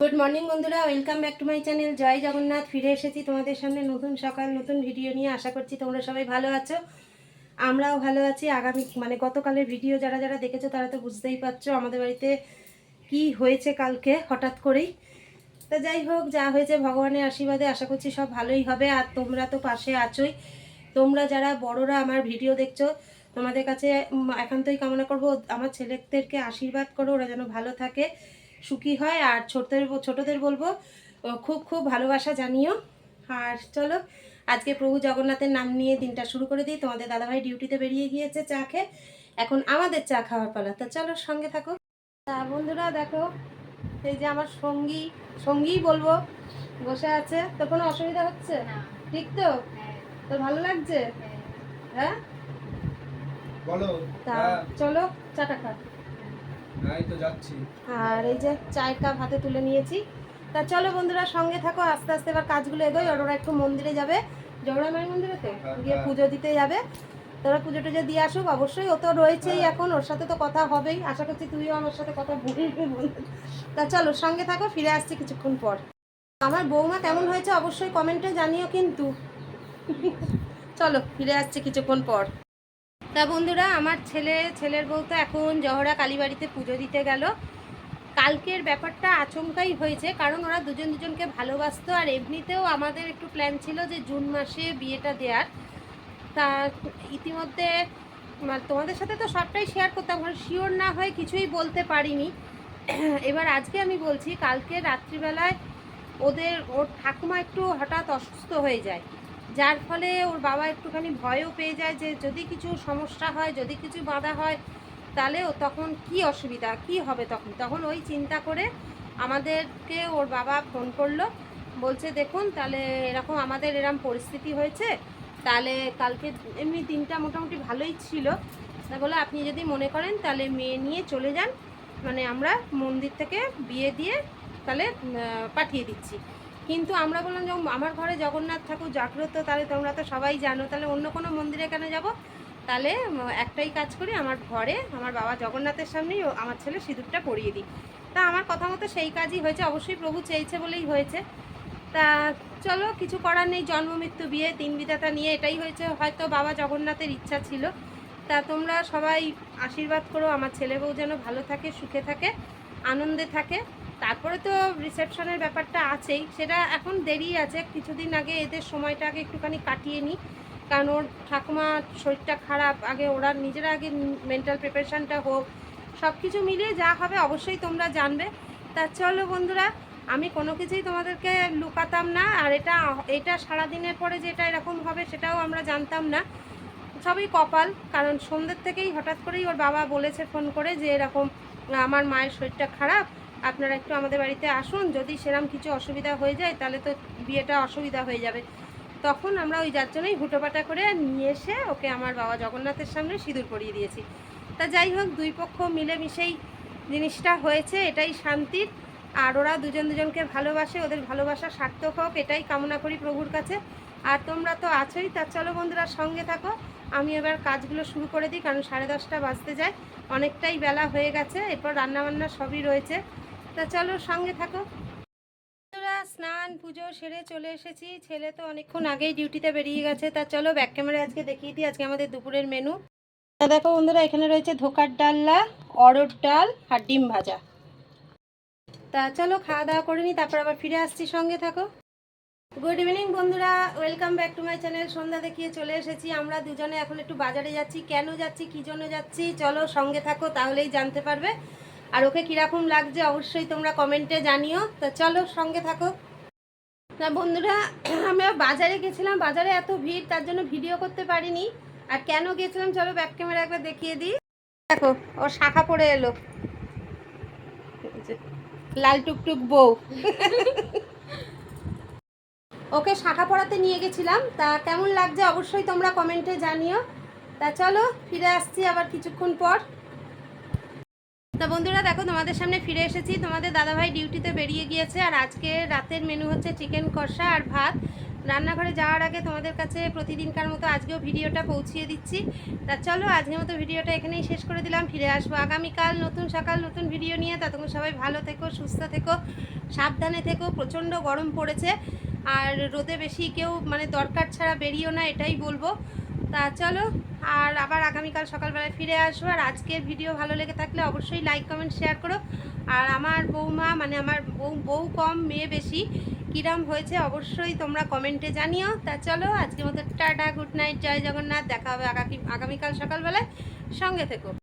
Good morning বন্ধুরা। Welcome back to my channel জয় জগন্নাথ, ফিরে এসেছি তোমাদের সামনে নতুন সকাল, নতুন ভিডিও নিয়ে। আশা করছি তোমরা সবাই ভালো আছো। আমরাও ভালো আছি। আগামী মানে গতকালের ভিডিও যারা যারা দেখেছ, তারা তো বুঝতেই পারছ আমাদের বাড়িতে কি হয়েছে কালকে, হঠাৎ করেই। তা যাই হোক, যা হয়েছে ভগবানের আশীর্বাদে, আশা করছি সব ভালোই হবে। আর তোমরা তো পাশে আছোই। তোমরা যারা বড়রা আমার ভিডিও দেখছ, তোমাদের কাছে একান্তই কামনা করব। আমার ছেলেদেরকে আশীর্বাদ করো, ওরা যেন ভালো থাকে। সুখী হয় আর ছোটদের ছোটদের বলব ও, খুব খুব ভালোবাসা জানিও। আর চলো আজকে প্রভু জগন্নাথের নাম নিয়ে দিনটা শুরু করে দিই। তোমাদের দাদাভাই ডিউটিতে বেরিয়ে গিয়েছে চা খেয়ে। এখন আমাদের চা খাওয়ার পালা। তা চলো সঙ্গে থাকো। তা বন্ধুরা দেখো এই যে আমার সঙ্গী সঙ্গীই বলব বসে আছে। তো কোনো অসুবিধা হচ্ছে? ঠিক তো? তোর ভালো লাগছে? হ্যাঁ। তা হ্যাঁ। চলো চাটা খা হ্যাঁ, আর এই যে চায়ের কাপ হাতে তুলে নিয়েছি। তা চলো বন্ধুরা সঙ্গে থাকো আস্তে আস্তে এবার কাজগুলো এগোই আর ওরা একটু মন্দিরে যাবে। জগড়ামাই মন্দিরে তো? হ্যাঁ, গিয়ে হ্যাঁ। পুজো দিতে যাবে। তোরা পুজো টুজো দিয়ে আসুক অবশ্যই ও তো রয়েছেই হ্যাঁ। এখন ওর সাথে তো কথা হবেই। আশা করছি তুইও আমার সাথে কথা বলবি। তা চলো সঙ্গে থাকো ফিরে আসছি কিছুক্ষণ পর। আমার বৌমা কেমন হয়েছে অবশ্যই কমেন্টে জানিও কিন্তু। চলো ফিরে আসছি কিছুক্ষণ পর। তা বন্ধুরা, আমার ছেলে, ছেলের বউ তো এখন জহরা কালীবাড়িতে পুজো দিতে গেল। কালকের ব্যাপারটা আচমকাই হয়েছে, কারণ ওরা দুজন দুজনকে ভালোবাসতো, আর এমনিতেও আমাদের একটু প্ল্যান ছিল যে জুন মাসে বিয়েটা দেওয়ার তা ইতিমধ্যে মানে তোমাদের সাথে তো সবটাই শেয়ার করতাম কারণ শিওর না হয়ে কিছুই বলতে পারিনি। এবার আজকে আমি বলছি, কালকে রাত্রিবেলায় ওদের, ওর ঠাকুমা একটু হঠাৎ অসুস্থ হয়ে যায়। যার ফলে ওর বাবা একটুখানি ভয়ও পেয়ে যায় যে যদি কিছু সমস্যা হয়, যদি কিছু বাধা হয়, তাহলে তখন কি অসুবিধা, কি হবে তখন? তখন ওই চিন্তা করে আমাদেরকে ওর বাবা ফোন করল। বলছে, দেখুন, তাহলে এরকম আমাদের এরকম পরিস্থিতি হয়েছে, তাহলে কালকে এমনি দিনটা মোটামুটি ভালোই ছিল। তা বলে আপনি যদি মনে করেন, তাহলে মেয়ে নিয়ে চলে যান। মানে আমরা মন্দির থেকে বিয়ে দিয়ে তাহলে পাঠিয়ে দিচ্ছি। কিন্তু আমরা বললাম যে আমার ঘরে জগন্নাথ ঠাকুর জাগ্রত, তাহলে তোমরা তো সবাই জানো, তাহলে অন্য কোনো মন্দিরে কেন যাব? তাহলে একটাই কাজ করি, আমার ঘরে আমার বাবা জগন্নাথের সামনেই আমার ছেলে সিঁদুরটা পরিয়ে দিই। তা আমার কথা মতো সেই কাজই হয়েছে, অবশ্যই প্রভু চেয়েছে বলেই হয়েছে। তা চলো, কিছু করার নেই, জন্ম, মৃত্যু, বিয়ে, তিন বিধাতা নিয়ে এটাই হয়েছে, হয়তো বাবা জগন্নাথের ইচ্ছা ছিল। তা তোমরা সবাই আশীর্বাদ করো, আমার ছেলে বউ যেন ভালো থাকে, সুখে থাকে, আনন্দে থাকে। তারপরে তো রিসেপশনের ব্যাপারটা আছেই। সেটা এখন দেরি আছে। কিছুদিন আগে এদের সময়টা আগে একটুখানি কাটিয়ে নিই। কারণ ওর ঠাকুমা শরীরটা খারাপ। আগে ওরা নিজেরা আগে মেন্টাল প্রিপারেশানটা হোক সব কিছু মিলিয়ে যা হবে অবশ্যই তোমরা জানবে। তা চলো বন্ধুরা, আমি কোনো কিছুই তোমাদেরকে লুকাতাম না। আর এটা এটা সারাদিনের পরে যেটা এরকম হবে সেটাও আমরা জানতাম না। সবই কপাল। কারণ সন্ধ্যের থেকেই হঠাৎ করেই ওর বাবা বলেছে ফোন করে যে এরকম, আমার মায়ের শরীরটা খারাপ। আপনারা একটু আমাদের বাড়িতে আসুন, যদি সেরকম কিছু অসুবিধা হয়ে যায়, তাহলে তো বিয়েটা অসুবিধা হয়ে যাবে। তখন আমরা ওই যার জন্যই হুটোপাটা করে নিয়ে এসে ওকে আমার বাবা জগন্নাথের সামনে সিঁদুর পরিয়ে দিয়েছি। তা যাই হোক, দুই পক্ষ মিলেমিশেই জিনিসটা হয়েছে, এটাই শান্তির। আর ওরা দুজন দুজনকে ভালোবাসে, ওদের ভালোবাসা সার্থক হোক, এটাই কামনা করি প্রভুর কাছে। আর তোমরা তো আছোই, তা চলো বন্ধুরা সঙ্গে থাকো। আমি এবার কাজগুলো শুরু করে দিই, কারণ সাড়ে দশটা বাজতে যায়। অনেকটাই বেলা হয়ে গেছে, এরপর রান্নাবান্না সবই রয়েছে। তা চলো সঙ্গে থাকো। স্নান, পুজো সেরে চলে এসেছি। ছেলে তো অনেকক্ষণ আগেই ডিউটিতে বেরিয়ে গেছে। তা চলো ব্যাক ক্যামেরা আজকে দেখিয়ে দিই, আজকে আমাদের দুপুরের মেনু তা দেখো বন্ধুরা, এখানে রয়েছে ধোকার ডাল্লা অরড় ডাল আর ডিম ভাজা। তা চলো খাওয়া দাওয়া করে নিই, তারপর আবার ফিরে আসছি, সঙ্গে থাকো। গুড ইভিনিং বন্ধুরা welcome back to my channel সন্ধ্যা দেখিয়ে চলে এসেছি, আমরা দুজনে এখন একটু বাজারে যাচ্ছি। কেন যাচ্ছি, কী জন্য যাচ্ছি? চলো সঙ্গে থাকো, তাহলেই জানতে পারবে। আর ওকে কীরকম লাগছে অবশ্যই তোমরা কমেন্টে জানিও। তো চলো সঙ্গে থাকো। না বন্ধুরা আমরা বাজারে গেছিলাম। বাজারে এত ভিড়, তার জন্য ভিডিও করতে পারিনি। আর কেন গেছিলাম, চলো ব্যাক ক্যামেরা একবার দেখিয়ে দিই। দেখো, ওর শাখা পড়ে এলো। লাল টুকটুক বউ। ওকে শাখা পড়াতে নিয়ে গেছিলাম। তা কেমন লাগছে অবশ্যই তোমরা কমেন্টে জানিও। তা চলো, ফিরে আসছি আবার কিছুক্ষণ পর। তা বন্ধুরা দেখো, তোমাদের সামনে ফিরে এসেছি। তোমাদের দাদাভাই ডিউটিতে বেরিয়ে গিয়েছে আর আজকে রাতের মেনু হচ্ছে চিকেন কষা আর ভাত। রান্নাঘরে যাওয়ার আগে তোমাদের কাছে প্রতিদিনকার মতো আজকেও ভিডিওটা পৌঁছিয়ে দিচ্ছি। তা চলো, আজকের মতো ভিডিওটা এখানেই শেষ করে দিলাম। ফিরে আসব আগামীকাল নতুন সকাল, নতুন ভিডিও নিয়ে। ততক্ষণ সবাই ভালো থেকো, সুস্থ থেকো, সাবধানে থেকো। প্রচণ্ড গরম পড়েছে আর রোদে বেশি কেউ মানে দরকার ছাড়া বেরিয়েও না, এটাই বলব। তা চলো, আর আবার আগামীকাল সকালবেলায় ফিরে আসব। আর আজকের ভিডিও ভালো লেগে থাকলে অবশ্যই লাইক কমেন্ট শেয়ার করো। আর আমার বৌমা মানে আমার বউ বউ কম, মেয়ে বেশি, কিরাম হয়েছে অবশ্যই তোমরা কমেন্টে জানিও। তা চলো, আজকের মতো টাটা গুড নাইট জয় জগন্নাথ, দেখা হবে আগামী, আগামীকাল সকালবেলায়। সঙ্গে থেকো।